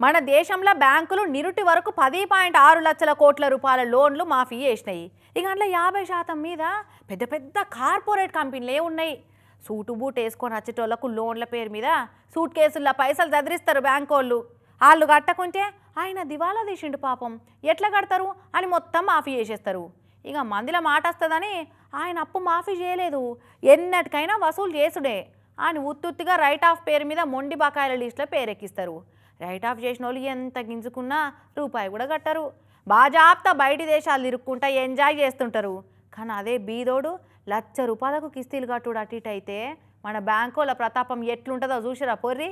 మన దేశంలో బ్యాంకులు నిరుటి వరకు పది పాయింట్ ఆరు లక్షల కోట్ల రూపాయల లోన్లు మాఫీ చేసినాయి. ఇక అందులో యాభై శాతం మీద పెద్ద పెద్ద కార్పొరేట్ కంపెనీలే ఉన్నాయి. సూటు బూట్ వేసుకొని వచ్చేటోళ్ళకు లోన్ల పేరు మీద సూట్ కేసుల్లో పైసలు చదిరిస్తారు బ్యాంకు వాళ్ళు. వాళ్ళు కట్టకుంటే ఆయన దివాలా తీసిండు పాపం. ఎట్లా కడతారు? అని మొత్తం మాఫీ చేసేస్తారు. ఇక మందిల మాట వస్తుందని ఆయన అప్పు మాఫీ చేయలేదు. ఎన్నటికైనా వసూలు చేసుడే ఆయన ఉత్తుత్తిగా రైట్ ఆఫ్ పేరు మీద మొండి బకాయిల లిస్టులో పేరెక్కిస్తారు. రైట్ ఆఫ్ చేసిన వాళ్ళు ఎంత గింజుకున్నా రూపాయి కూడా కట్టరు. బాజాప్తా బయటి దేశాలు ఇరుక్కుంటా ఎంజాయ్ చేస్తుంటారు. కానీ అదే బీదోడు లక్ష రూపాయలకు కిస్తీలు కట్టుడు అటు ఇటు అయితే మన బ్యాంకుల ప్రతాపం ఎట్లుంటుందో చూసిరా పొర్రి?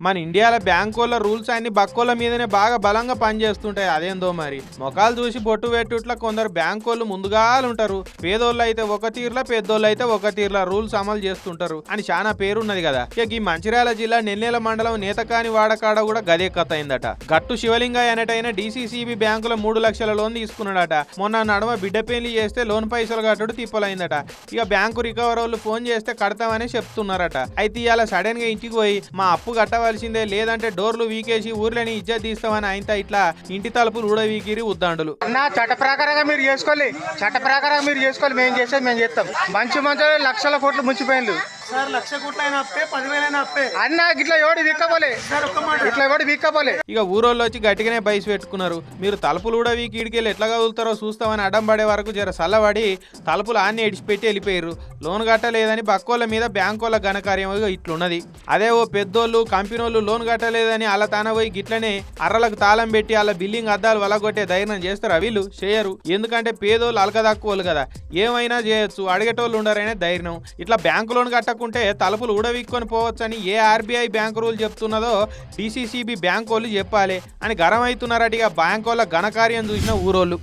మన ఇండియాలో బ్యాంకోళ్ళ రూల్స్ అన్ని బక్కోళ్ళ మీదనే బాగా బలంగా పనిచేస్తుంటాయి. అదేందో మరి? మొఖాలు చూసి బొట్టు పెట్టుట్లా కొందరు బ్యాంకోళ్ళు ముందుగా ఉంటారు. పేదోళ్ళు అయితే ఒక తీరులో పెద్దోళ్ళు అయితే ఒక తీరులో రూల్స్ అమలు చేస్తుంటారు అని చాలా పేరున్నది కదా. ఇక ఈ మంచిర్యాల జిల్లా నెల్లెల మండలం నేతకాని వాడకాడ కూడా గదే కథ అయిందట గట్టు శివలింగయ్య అనేటైన డీసీసీబీ బ్యాంకులో మూడు లక్షల లోన్ తీసుకున్నాడట. మొన్న నడుమ బిడ్డ పెళ్ళి చేస్తే లోన్ పైసలు కట్టడు తిప్పలైందట. ఇక బ్యాంకు రికవర్ వాళ్ళు ఫోన్ చేస్తే కడతామని చెప్తున్నారట. అయితే ఇలా సడన్గా ఇంటికి పోయి మా అప్పు కట్టవలసిందే లేదంటే డోర్లు వీకేసి ఊర్లని ఇజ్జత్ తీస్తామని ఆయనతో ఇట్లా ఇంటి తలుపులు ఊడవీకిరి ఉద్దాండులు. అన్న చట్ట ప్రకారంగా మీరు చేసుకోవాలి చట్ట ప్రకారంగా మీరు చేసుకోవాలి మేము చేసేది మేము చేస్తాం. మంచి మంచి లక్షల కోట్లు ముంచిపోయింది సార్ లక్ష కోట్లైన అప్పే పదివేలైన అప్పే. అన్న ఇట్లా ఎవడు విక్కపోలే సార్ ఒక్క మాట. ఇట్లా ఎవడు విక్కపోలే ఇక ఊరోళ్ళు వచ్చి గట్టిగానే బయసు పెట్టుకున్నారు. మీరు తలుపులు కూడా వీకి ఇడికెళ్ళి ఎట్లా కదులుతారో చూస్తామని అడ్డం పడే వరకు జర సల్లబడి తలుపులు అన్ని ఇడిచిపెట్టి వెళ్ళిపోయారు లోన్ కట్టలేదని బక్కోళ్ళ మీద బ్యాంకోళ్ళ ఘనకార్యం ఇట్లున్నది. అదే ఓ పెద్దోళ్ళు కంపెనోళ్ళు లోన్ కట్టలేదని అలా తాన పోయి గిట్లనే అర్రలకు తాళం పెట్టి అలా బిల్లింగ్ అద్దాలు వలగొట్టే ధైర్యం చేస్తారా వీళ్ళు? చేయరు. ఎందుకంటే పేదోళ్ళు అలకదక్కువలు కదా. ఏమైనా చేయొచ్చు. అడిగేటోళ్ళు ఉండరనే ధైర్యం. ఇట్లా బ్యాంకు లోన్ కట్టకుంటే తలుపులు ఊడవిక్కొని పోవచ్చని ఏ ఆర్బీఐ బ్యాంకు రూల్ చెప్తున్నదో డిసిసిబి బ్యాంక్ వాళ్ళు చెప్పాలి. అని గరం అవుతున్నారట ఇక వాళ్ళ ఘనకార్యం చూసిన ఊరోళ్ళు.